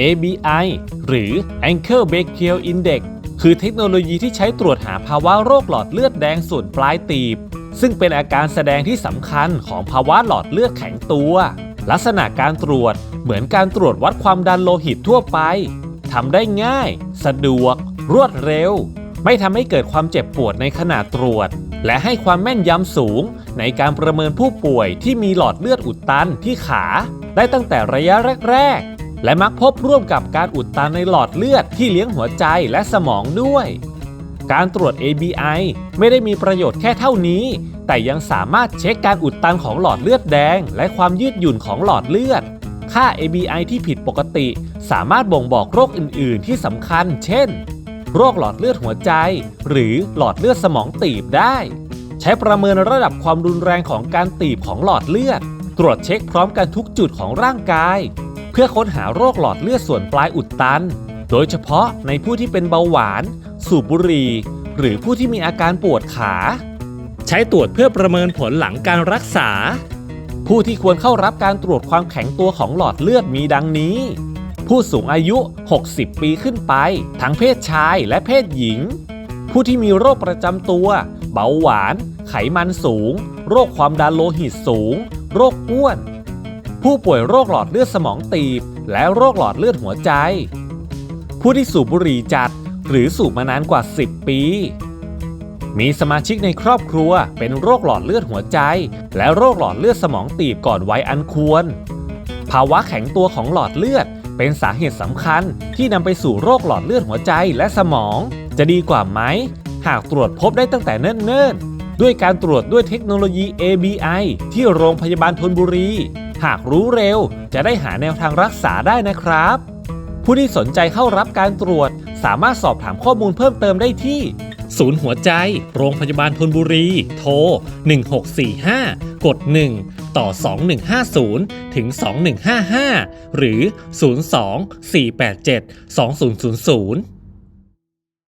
ABI หรือ Ankle Brachial Index คือเทคโนโลยีที่ใช้ตรวจหาภาวะโรคหลอดเลือดแดงส่วนปลายตีบ ซึ่งเป็นอาการแสดงที่สำคัญของภาวะหลอดเลือดแข็งตัว ลักษณะการตรวจเหมือนการตรวจวัดความดันโลหิตทั่วไปทำได้ง่าย สะดวก รวดเร็ว ไม่ทำให้เกิดความเจ็บปวดในขณะตรวจ และให้ความแม่นยำสูง ในการประเมินผู้ป่วยที่มีหลอดเลือดอุดตันที่ขา ได้ตั้งแต่ระยะแรก และมักพบร่วมกับการอุดตันในหลอดเลือดที่เลี้ยงหัวใจและสมองด้วย การตรวจ ABI ไม่ได้มีประโยชน์แค่เท่านี้ แต่ยังสามารถเช็คการอุดตันของหลอดเลือดแดง และความยืดหยุ่นของหลอดเลือด ค่า ABI ที่ผิดปกติ สามารถบ่งบอกโรคอื่น ๆ ที่สำคัญ เช่น โรคหลอดเลือดหัวใจ หรือหลอดเลือดสมองตีบได้ ใช้ประเมินระดับความรุนแรงของการตีบของหลอดเลือด ตรวจเช็คพร้อมกันทุกจุดของร่างกาย เพื่อค้นหาโรคหลอดเลือดส่วนปลายอุดตัน โดยเฉพาะในผู้ที่เป็นเบาหวาน สูบบุหรี่ หรือผู้ที่มีอาการปวดขา ใช้ตรวจเพื่อประเมินผลหลังการรักษา ผู้ที่ควรเข้ารับการตรวจความแข็งตัวของหลอดเลือดมีดังนี้ ผู้สูงอายุ 60 ปีขึ้นไป ทั้งเพศชายและเพศหญิง ผู้ที่มีโรคประจำตัว เบาหวาน ไขมันสูง โรคความดันโลหิตสูง โรคอ้วน ผู้ป่วยโรคหลอดเลือดสมองตีบ และโรคหลอดเลือดหัวใจ ผู้ที่สูบบุหรี่จัด หรือสูบมานานกว่า 10 ปี มีสมาชิกในครอบครัวเป็นโรคหลอดเลือดหัวใจ และโรคหลอดเลือดสมองตีบก่อนวัยอันควร ภาวะแข็งตัวของหลอดเลือดเป็นสาเหตุสำคัญที่นำไปสู่โรคหลอดเลือดหัวใจและสมอง จะดีกว่าไหม หากตรวจพบได้ตั้งแต่เนิ่นๆ ด้วยการตรวจด้วยเทคโนโลยี ABI ที่โรงพยาบาลธนบุรี หากรู้เร็ว จะได้หาแนวทางรักษาได้นะครับ ผู้ที่สนใจเข้ารับการตรวจ สามารถสอบถามข้อมูลเพิ่มเติมได้ที่ ศูนย์หัวใจ โรงพยาบาลธนบุรี โทร 1645 กด 1 ต่อ 2150 ถึง 2155 หรือ 02 487 2000